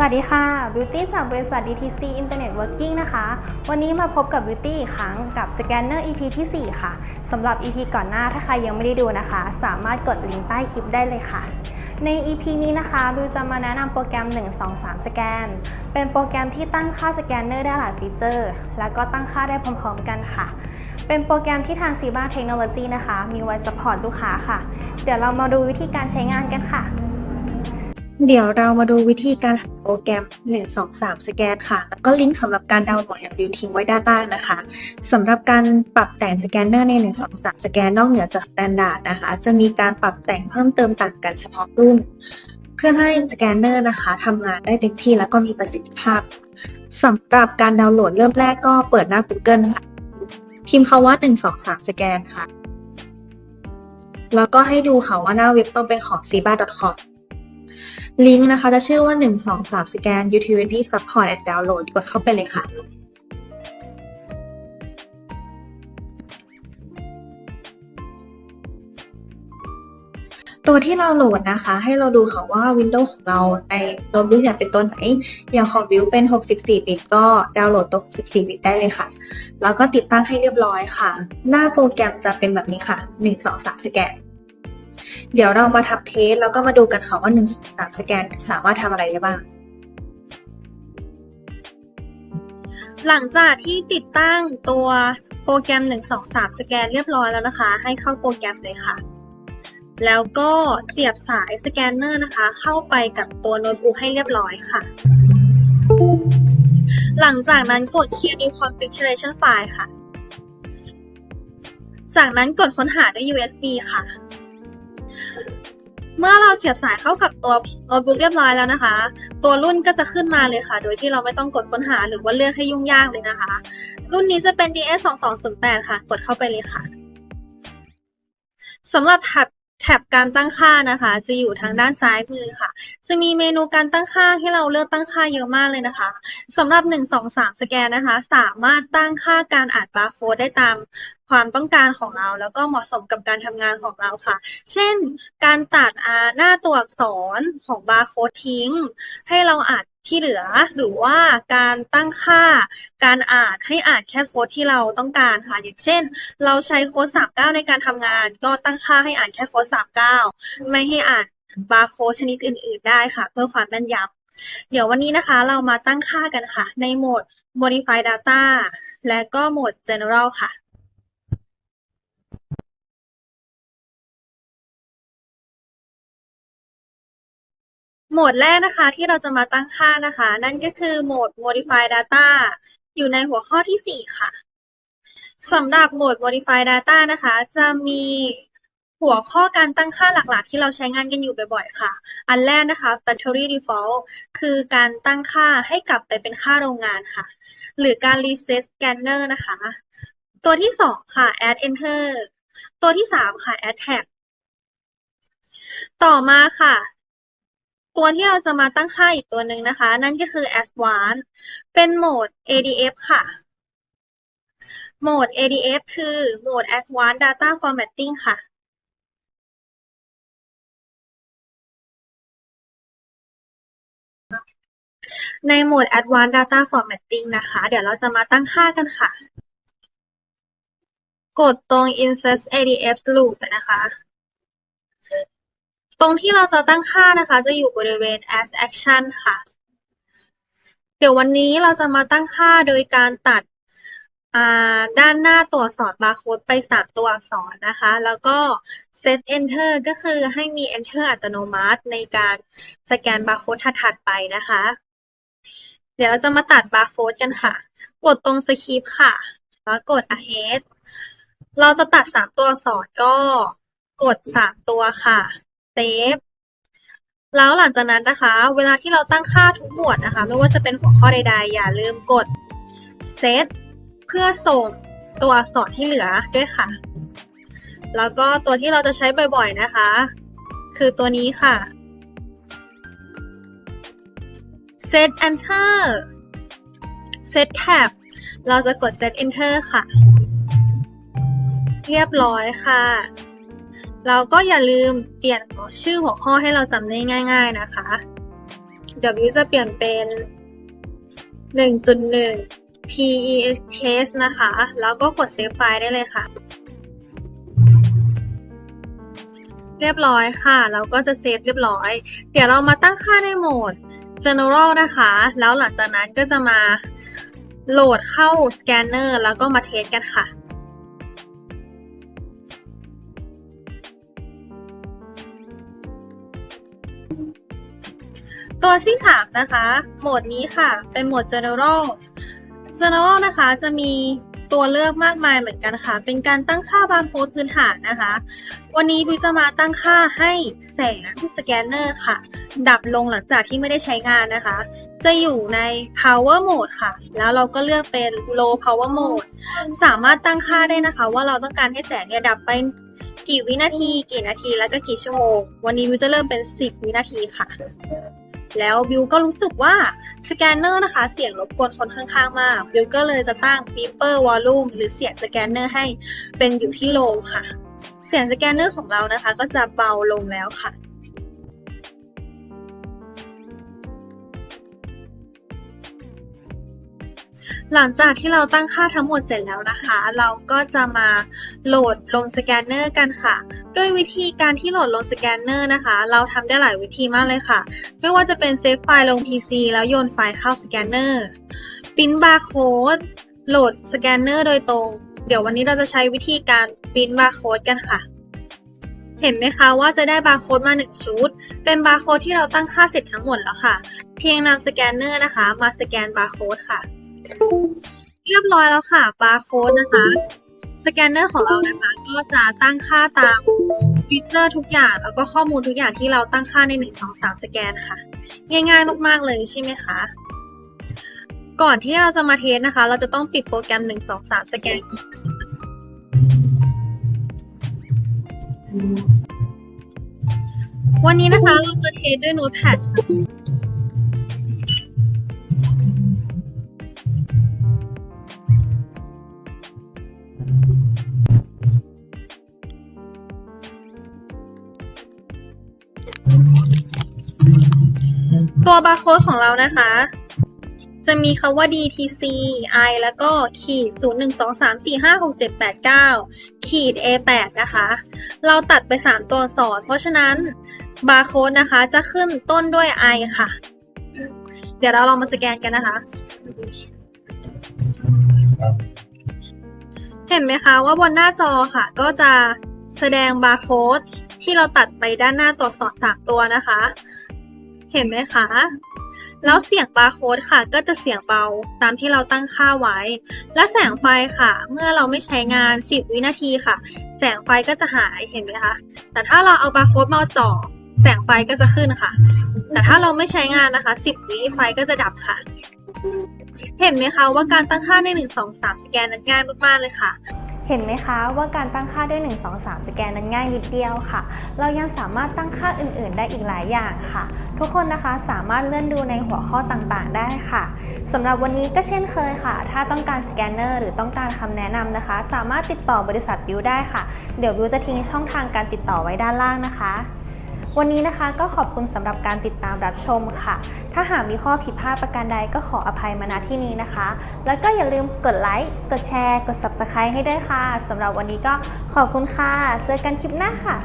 สวัสดีค่ะ Beauty จากบริษัท DTC Internet Working นะคะ วันนี้มาพบกับ Beauty อีกครั้งกับ Scanner EP ที่ 4 ค่ะ สำหรับ EP ก่อนหน้าถ้าใครยังไม่ได้ดูนะคะ สามารถกดลิงก์ใต้คลิปได้เลยค่ะ ใน EP นี้นะคะบิวจะมาแนะนำโปรแกรม 123 สแกน เป็นโปรแกรมที่ตั้งค่าสแกนเนอร์ได้หลายฟีเจอร์ แล้วก็ตั้งค่าได้พร้อมๆกันค่ะ เป็นโปรแกรมที่ทาง Ciba Technology นะคะ มีไว้สปอร์ตลูกค้าค่ะ เดี๋ยวเรามาดูวิธีการใช้งานกันค่ะ เดี๋ยวเรามาดูวิธีการหาโปรแกรม 123 สแกนค่ะ แล้วก็ลิงก์สำหรับการดาวน์โหลดอย่างบิวทิ้งไว้ด้านล่างนะคะสำหรับการปรับแต่งสแกนเนอร์ใน 123 สแกนนอกเหนือจากสแตนดาร์ดนะคะ จะมีการปรับแต่งเพิ่มเติมต่างกันเฉพาะรุ่น เพื่อให้สแกนเนอร์นะคะทำงานได้เต็มที่แล้วก็มีประสิทธิภาพสำหรับการดาวน์โหลดเริ่มแรกก็เปิดหน้า Google ค่ะ พิมพ์คำว่า 123 สแกนค่ะ แล้วก็ให้ดูค่ะว่าหน้าเว็บต้องเป็นของ siba.com ลิงก์นะคะจะชื่อว่า 123สแกน utility support and download กดเข้าไปเลยค่ะ ตัวที่เราโหลดนะคะ ให้เราดูค่ะว่า Windows ของเราในโน้ตบุ๊กเนี่ยเป็นตัวไหน อย่างของบิวเป็น 64 บิตก็ดาวน์โหลดตัว 64 บิตได้เลยค่ะ แล้วก็ติดตั้งให้เรียบร้อยค่ะ หน้าโปรแกรมจะเป็นแบบนี้ค่ะ 1 2 3สแกน เดี๋ยวเรามาทำเทสแล้วก็มาดูกันค่ะว่า1 2 3สแกนสามารถทำอะไรได้บ้าง หลังจากที่ติดตั้งตัวโปรแกรม 123 สแกนเรียบร้อยแล้วนะคะ ให้เข้าโปรแกรมเลยค่ะ แล้วก็เสียบสายสแกนเนอร์นะคะ เข้าไปกับตัวโน้ตบุ๊กให้เรียบร้อยค่ะหลังจากนั้นกด Clear New Configuration File ค่ะ จากนั้นกดค้นหาด้วย USB ค่ะ เมื่อเราเสียบสายเข้ากับตัวโน้ตบุ๊กเรียบร้อยแล้วนะคะ ตัวรุ่นก็จะขึ้นมาเลยค่ะ โดยที่เราไม่ต้องกดค้นหาหรือว่าเลือกให้ยุ่งยากเลยนะคะ รุ่นนี้จะเป็น DS2208 ค่ะ กดเข้าไปเลยค่ะสำหรับถัด แท็บการตั้งค่านะคะ จะอยู่ทางด้านซ้ายมือค่ะ จะมีเมนูการตั้งค่าให้เราเลือกตั้งค่าเยอะมากเลยนะคะสำหรับ 123 สแกนนะคะ สามารถตั้งค่าการอ่านบาร์โค้ดได้ตามความต้องการของเรา แล้วก็เหมาะสมกับการทำงานของเราค่ะ เช่น การตัดหน้าตัวอักษรของบาร์โค้ดทิ้ง ให้เราอ่าน ที่เหลือ หรือว่าการตั้งค่าการอ่านให้อ่านแค่โค้ดที่เราต้องการค่ะ อย่างเช่น เราใช้โค้ด 39 ในการทำงาน ก็ตั้งค่าให้อ่านแค่โค้ด 39 ไม่ให้อ่านบาร์โค้ดชนิดอื่น ๆ ได้ค่ะ เพื่อความแม่นยำเดี๋ยววันนี้นะคะเรามาตั้งค่ากันค่ะ ในโหมด modify data และก็โหมด general ค่ะ โหมดแรกนะคะที่เราจะมาตั้งค่านะคะ นั่นก็คือโหมด modify data อยู่ในหัวข้อที่ 4 ค่ะสำหรับโหมด modify data นะคะ จะมีหัวข้อการตั้งค่าหลักๆ ที่เราใช้งานกันอยู่บ่อยๆ ค่ะ อันแรกนะคะ factory default คือการตั้งค่าให้กลับไปเป็นค่าโรงงานค่ะ หรือการ reset scanner นะคะ ตัวที่ 2 ค่ะ add enter ตัวที่ 3 ค่ะ add tag ต่อมาค่ะ ตัวที่เราจะมาตั้งค่าอีกตัวหนึ่งนะคะ นั่นก็คือ advanced เป็นโหมด ADF ค่ะ โหมด ADF คือโหมด advanced data formatting ค่ะในโหมด advanced data formatting นะคะ เดี๋ยวเราจะมาตั้งค่ากันค่ะ กดตรง insert ADF loop นะคะ ตรงที่เราจะตั้งค่านะคะ จะอยู่บริเวณ as action ค่ะ เดี๋ยววันนี้เราจะมาตั้งค่าโดยการตัดด้านหน้าตัวอักษรบาร์โค้ดไปสามตัวอักษรนะคะ แล้วก็ set enter ก็คือให้มี enter อัตโนมัติในการสแกนบาร์โค้ดถัดๆไปนะคะ เดี๋ยวเราจะมาตัดบาร์โค้ดกันค่ะ กดตรง skip ค่ะ แล้วกด ahead เราจะตัดสามตัวอักษรก็กดสามตัวค่ะ เซฟแล้วหลังจากนั้นนะคะ เวลาที่เราตั้งค่าทุกหมวดนะคะ ไม่ว่าจะเป็นหัวข้อใดๆ อย่าลืมกด set เพื่อส่งตัวอักษรที่เหลือด้วยค่ะ แล้วก็ตัวที่เราจะใช้บ่อยๆนะคะ คือตัวนี้ค่ะ set enter set tab เราจะกด set enter ค่ะ เรียบร้อยค่ะ เราก็อย่าลืมเปลี่ยนชื่อหัวข้อให้เราจำได้ง่าย ๆนะคะเดี๋ยวบิวจะเปลี่ยนเป็น 1.1 TEST นะคะ แล้วก็กดเซฟไฟล์ได้เลยค่ะ เรียบร้อยค่ะ เราก็จะเซฟเรียบร้อย เดี๋ยวเรามาตั้งค่าในโหมด general นะคะ แล้วหลังจากนั้นก็จะมาโหลดเข้าสแกนเนอร์แล้วก็มาเทสกันค่ะ ตัวที่สามนะคะ โหมดนี้ค่ะ เป็นโหมด general general นะคะ จะมีตัวเลือกมากมายเหมือนกันค่ะ เป็นการตั้งค่าบาร์โค้ดพื้นฐานนะคะ วันนี้บิจะมาตั้งค่าให้แสงสแกนเนอร์ค่ะ ดับลงหลังจากที่ไม่ได้ใช้งานนะคะ จะอยู่ใน power mode ค่ะ แล้วเราก็เลือกเป็น low power mode สามารถตั้งค่าได้นะคะ ว่าเราต้องการให้แสงเนี่ยดับไปกี่วินาที กี่นาที แล้วก็กี่ชั่วโมง วันนี้บิวจะเริ่มเป็น 10 วินาทีค่ะ แล้วบิวก็รู้สึกว่าสแกนเนอร์นะคะเสียงรบกวนคนข้างๆมากบิวก็เลยจะตั้ง beeper volume หรือเสียงสแกนเนอร์ให้เป็นอยู่ที่โลค่ะ เสียงสแกนเนอร์ของเรานะคะ ก็จะเบาลงแล้วค่ะ หลังจากที่เราตั้งค่าทั้งหมดเสร็จแล้วนะคะ เราก็จะมาโหลดลงสแกนเนอร์กันค่ะ ด้วยวิธีการที่โหลดลงสแกนเนอร์นะคะ เราทำได้หลายวิธีมากเลยค่ะ ไม่ว่าจะเป็นเซฟไฟล์ลง PC แล้วโยนไฟล์เข้าสแกนเนอร์พิมพ์บาร์โค้ดโหลดสแกนเนอร์โดยตรง เดี๋ยววันนี้เราจะใช้วิธีการพิมพ์บาร์โค้ดกันค่ะเห็นไหมคะว่าจะได้บาร์โค้ดมา 1 ชุด เป็นบาร์โค้ดที่เราตั้งค่าเสร็จทั้งหมดแล้วค่ะ เพียงนำสแกนเนอร์นะคะ มาสแกนบาร์โค้ดค่ะ เรียบร้อยแล้วค่ะบาร์โค้ดนะคะ สแกนเนอร์ของเรานะคะก็จะตั้งค่าตามฟีเจอร์ทุกอย่าง แล้วก็ข้อมูลทุกอย่างที่เราตั้งค่าใน 1 2 3 สแกนค่ะ ง่ายๆมากๆเลยใช่ไหมคะก่อนที่เราจะมาเทสนะคะ เราจะต้องปิดโปรแกรม 1 2 3 สแกน วันนี้นะคะเราจะเทสด้วยโน้ตแพดค่ะ ตัวบาร์โค้ดของเรานะคะ จะมีคำว่า DTC I แล้วก็ขีด 0 1 2 3 4 5 6 7 8 9 ขีด A8 นะคะ เราตัดไป 3 ตัวอักษร เพราะฉะนั้นบาร์โค้ดนะคะจะขึ้นต้นด้วย I ค่ะ เดี๋ยวเราลองมาสแกนกันนะคะ เห็นไหมคะว่าบนหน้าจอค่ะ ก็จะแสดงบาร์โค้ดที่เราตัดไปด้านหน้าตัวอักษรสามตัวนะคะ เห็นไหมคะ แล้วเสียงบาร์โค้ดค่ะ ก็จะเสียงเบาตามที่เราตั้งค่าไว้ และแสงไฟค่ะ เมื่อเราไม่ใช้งาน 10 วินาทีค่ะ แสงไฟก็จะหายเห็นไหมคะแต่ถ้าเราเอาบาร์โค้ดมาจ่อแสงไฟก็จะขึ้นค่ะ แต่ถ้าเราไม่ใช้งานนะคะ 10 วิไฟก็จะดับค่ะ เห็นไหมคะว่าการตั้งค่าใน 1 2 3 สแกนนั้นง่ายมากๆเลยค่ะ เห็นไหมคะว่าการตั้งค่าด้วย 1 2 3 สแกนนั้นง่ายนิดเดียวค่ะ เรายังสามารถตั้งค่าอื่น ๆ ได้อีกหลายอย่างค่ะ ทุกคนนะคะสามารถเลื่อนดูในหัวข้อต่างๆ ได้ค่ะสำหรับวันนี้ก็เช่นเคยค่ะ ถ้าต้องการสแกนเนอร์หรือต้องการคำแนะนำนะคะ สามารถติดต่อบริษัทบิวได้ค่ะ เดี๋ยวบิวจะทิ้งช่องทางการติดต่อไว้ด้านล่างนะคะ วันนี้นะคะก็ขอบคุณสำหรับการติดตามรับชมค่ะ ถ้าหากมีข้อผิดพลาดประการใดก็ขออภัยมาณที่นี้นะคะ แล้วก็อย่าลืมกดไลค์ กดแชร์ กด Subscribe ให้ด้วยค่ะสำหรับวันนี้ก็ขอบคุณค่ะ เจอกันคลิปหน้าค่ะ